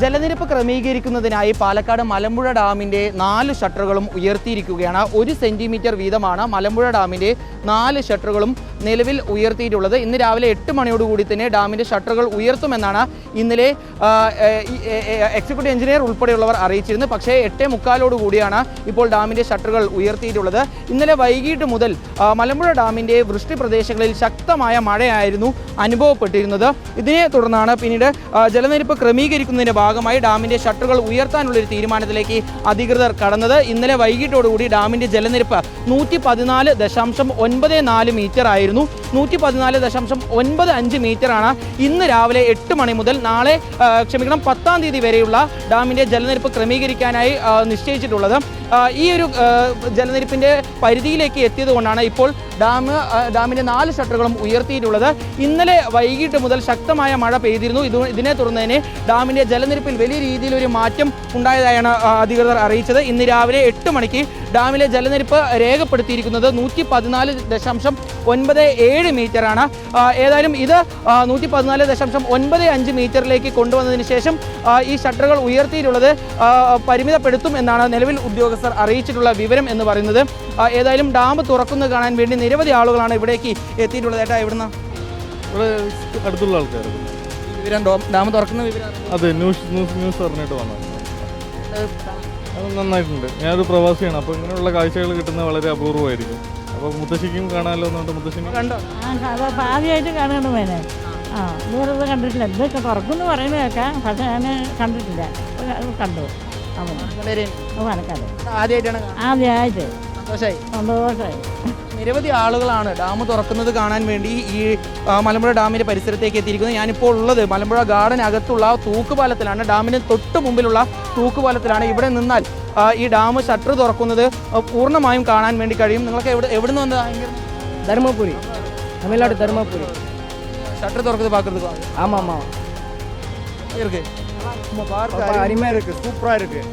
ജലനിരപ്പ് ക്രമീകരിക്കുന്നതിനായി പാലക്കാട് മലമ്പുഴ ഡാമിന്റെ നാല് ഷട്ടറുകളും ഉയർത്തിയിരിക്കുകയാണ്. ഒരു സെന്റിമീറ്റർ വീതമാണ് മലമ്പുഴ ഡാമിന്റെ നാല് ഷട്ടറുകളും നിലവിൽ ഉയർത്തിയിട്ടുള്ളത്. ഇന്ന് രാവിലെ എട്ട് മണിയോടുകൂടി തന്നെ ഡാമിന്റെ ഷട്ടറുകൾ ഉയർത്തുമെന്നാണ് ഇന്നലെ എക്സിക്യൂട്ടീവ് എഞ്ചിനീയർ ഉൾപ്പെടെയുള്ളവർ അറിയിച്ചിരുന്നത് പക്ഷേ എട്ടേ മുക്കാലോടുകൂടിയാണ് ഇപ്പോൾ ഡാമിന്റെ ഷട്ടറുകൾ ഉയർത്തിയിട്ടുള്ളത്. ഇന്നലെ വൈകിട്ട് മുതൽ മലമ്പുഴ ഡാമിന്റെ വൃഷ്ടി പ്രദേശങ്ങളിൽ ശക്തമായ മഴയായിരുന്നു അനുഭവപ്പെട്ടിരുന്നത്. ഇതിനെ തുടർന്നാണ് പിന്നീട് ജലനിരപ്പ് ക്രമീകരിക്കുന്നതിന്റെ ഭാഗമായി ഡാമിന്റെ ഷട്ടറുകൾ ഉയർത്താനുള്ള ഒരു തീരുമാനത്തിലേക്ക് അധികൃതർ കടന്നത്. ഇന്നലെ വൈകിട്ടോടുകൂടി ഡാമിന്റെ ജലനിരപ്പ് നൂറ്റി പതിനാല് ദശാംശം ഒൻപത് നാല് മീറ്റർ ആയിരുന്നു. നൂറ്റി പതിനാല് ദശാംശം ഒൻപത് അഞ്ച് മീറ്ററാണ് ഇന്ന് രാവിലെ എട്ട് മണി മുതൽ നാളെ ക്ഷമിക്കണം പത്താം തീയതി വരെയുള്ള ഡാമിന്റെ ജലനിരപ്പ് ക്രമീകരിക്കാനായി നിശ്ചയിച്ചിട്ടുള്ളത്. ഈ ഒരു ജലനിരപ്പിന്റെ പരിധിയിലേക്ക് എത്തിയത് കൊണ്ടാണ് ഇപ്പോൾ ഡാം ഡാമിന്റെ നാല് ഷട്ടറുകളും ഉയർത്തിയിട്ടുള്ളത്. ഇന്നലെ വൈകിട്ട് മുതൽ ശക്തമായ മഴ പെയ്തിരുന്നു. ഇത് ഇതിനെ തുടർന്ന് തന്നെ ഡാമിന്റെ ജലനിരപ്പിൽ വലിയ രീതിയിൽ ഒരു മാറ്റം ഉണ്ടായതായാണ് അധികൃതർ അറിയിച്ചത്. ഇന്ന് രാവിലെ എട്ട് മണിക്ക് ഡാമിലെ ജലനിരപ്പ് രേഖപ്പെടുത്തിയിരിക്കുന്നത് നൂറ്റി പതിനാല് ദശാംശം ഒൻപത് ഏഴ് മീറ്ററാണ്. ഏതായാലും ഇത് നൂറ്റി പതിനാല് ദശാംശം ഒൻപത് അഞ്ച് മീറ്ററിലേക്ക് കൊണ്ടുവന്നതിന് ശേഷം ഈ ഷട്ടറുകൾ ഉയർത്തിയിട്ടുള്ളത് പരിമിതപ്പെടുത്തും എന്നാണ് നിലവിൽ ഉദ്യോഗസ്ഥർ അറിയിച്ചിട്ടുള്ള വിവരം എന്ന് പറയുന്നത്. ഏതായാലും ഡാം തുറക്കുന്നത് കാണാൻ വേണ്ടി നിരവധി ആളുകളാണ് ഇവിടേക്ക് എത്തിയിട്ടുള്ളത്. ഏട്ടാ ഇവിടുന്ന് ഇവിടെ അടുത്തുള്ള ആൾക്കാർ വിവരം ഡാം തുറക്കുന്ന വിവരം അതെ ന്യൂസ് ന്യൂസ് ന്യൂസ് അറിഞ്ഞിട്ട് വന്നത്. അത് നന്നായിട്ടുണ്ട്. ഞാനൊരു പ്രവാസിയാണ് അപ്പോൾ ഇങ്ങനെയുള്ള കാഴ്ചകൾ കിട്ടുന്നത് വളരെ അപൂർവമായിരിക്കും. അപ്പോൾ മുത്തശ്ശിക്കും കാണാമല്ലോ എന്നുകൊണ്ട് മുത്തശ്ശിനും കണ്ടോ? ആദ്യമായിട്ട് കാണണം മേനെ. ആ ഇതുവരെ കണ്ടിട്ടില്ല. ഇതൊക്കെ തുറക്കുന്നു പറയുന്നത് കേൾക്കാം. പക്ഷെ ഞാൻ കണ്ടിട്ടില്ല. കണ്ടു. ആദ്യമായിട്ടാണ് ആദ്യമായിട്ട്. സന്തോഷമായി സന്തോഷമായി നിരവധി ആളുകളാണ് ഡാം തുറക്കുന്നത് കാണാൻ വേണ്ടി ഈ ആ, മലമ്പുഴ ഡാമിന്റെ പരിസരത്തേക്ക് എത്തിയിരിക്കുന്നത് ഞാനിപ്പോൾ ഉള്ളത് മലമ്പുഴ ഗാർഡൻ അകത്തുള്ള തൂക്കുപാലത്തിലാണ് ഡാമിന് തൊട്ട് മുമ്പിലുള്ള തൂക്കുപാലത്തിലാണ് ഇവിടെ നിന്നാൽ ആ, ഈ ഡാം ഷട്ടർ തുറക്കുന്നത് ആ, പൂർണ്ണമായും കാണാൻ വേണ്ടി കഴിയും നിങ്ങൾക്ക് എവിടെ എവിടെ നിന്ന് വന്നതാ தருமபுரி தமிழ்நாடு தருமபுரி ஷட்டர் திறக்குது பார்க்கறதுக்கு ஆமாம் ஆமாம் இருக்கு ரொம்ப அருமையாக இருக்குது சூப்பராக இருக்குது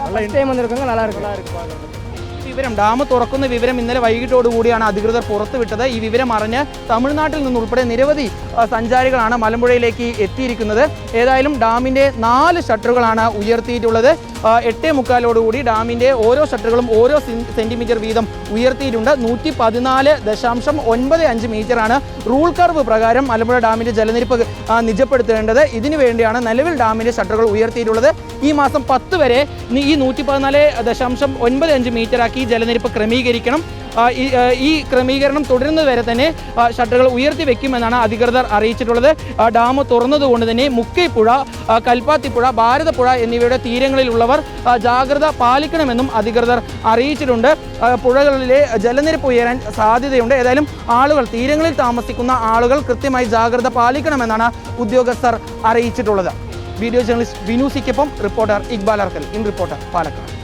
நல்லா டைம் வந்திருக்காங்க நல்லா இருக்கு വിവരം ഡാം തുറക്കുന്ന വിവരം ഇന്നലെ വൈകിട്ടോടുകൂടിയാണ് അധികൃതർ പുറത്തുവിട്ടത്. ഈ വിവരം അറിഞ്ഞ് തമിഴ്നാട്ടിൽ നിന്നുൾപ്പെടെ നിരവധി സഞ്ചാരികളാണ് മലമ്പുഴയിലേക്ക് എത്തിയിരിക്കുന്നത്. ഏതായാലും ഡാമിന്റെ നാല് ഷട്ടറുകളാണ് ഉയർത്തിയിട്ടുള്ളത്. എട്ട് മുക്കാലോടുകൂടി ഡാമിന്റെ ഓരോ ഷട്ടറുകളും ഓരോ സെന്റിമീറ്റർ വീതം ഉയർത്തിയിട്ടുണ്ട്. നൂറ്റി പതിനാല് ദശാംശം ഒൻപത് അഞ്ച് മീറ്ററാണ് റൂൾ കർവ് പ്രകാരം മലമ്പുഴ ഡാമിന്റെ ജലനിരപ്പ് നിജപ്പെടുത്തേണ്ടത്. ഇതിനു വേണ്ടിയാണ് നിലവിൽ ഡാമിന്റെ ഷട്ടറുകൾ ഉയർത്തിയിട്ടുള്ളത്. ഈ മാസം പത്ത് വരെ ഈ നൂറ്റി പതിനാല് ദശാംശം ഒൻപത് അഞ്ച് മീറ്ററാക്കി ജലനിരപ്പ് ക്രമീകരിക്കണം. ഈ, ക്രമീകരണം തുടരുന്നത് വരെ തന്നെ ഷട്ടറുകൾ ഉയർത്തി വെക്കുമെന്നാണ് അധികൃതർ അറിയിച്ചിട്ടുള്ളത്. ഡാം തുറന്നതുകൊണ്ട് തന്നെ മുക്കൈപ്പുഴ കൽപ്പാത്തിപ്പുഴ ഭാരതപ്പുഴ എന്നിവയുടെ തീരങ്ങളിലുള്ളവർ ജാഗ്രത പാലിക്കണമെന്നും അധികൃതർ അറിയിച്ചിട്ടുണ്ട്. പുഴകളിലെ ജലനിരപ്പ് ഉയരാൻ സാധ്യതയുണ്ട്. ഏതായാലും ആളുകൾ തീരങ്ങളിൽ താമസിക്കുന്ന ആളുകൾ കൃത്യമായി ജാഗ്രത പാലിക്കണമെന്നാണ് ഉദ്യോഗസ്ഥർ അറിയിച്ചിട്ടുള്ളത്. Video journalist Vinu സിക്കൊപ്പം reporter Iqbal Arakkal. In reporter Palakkad.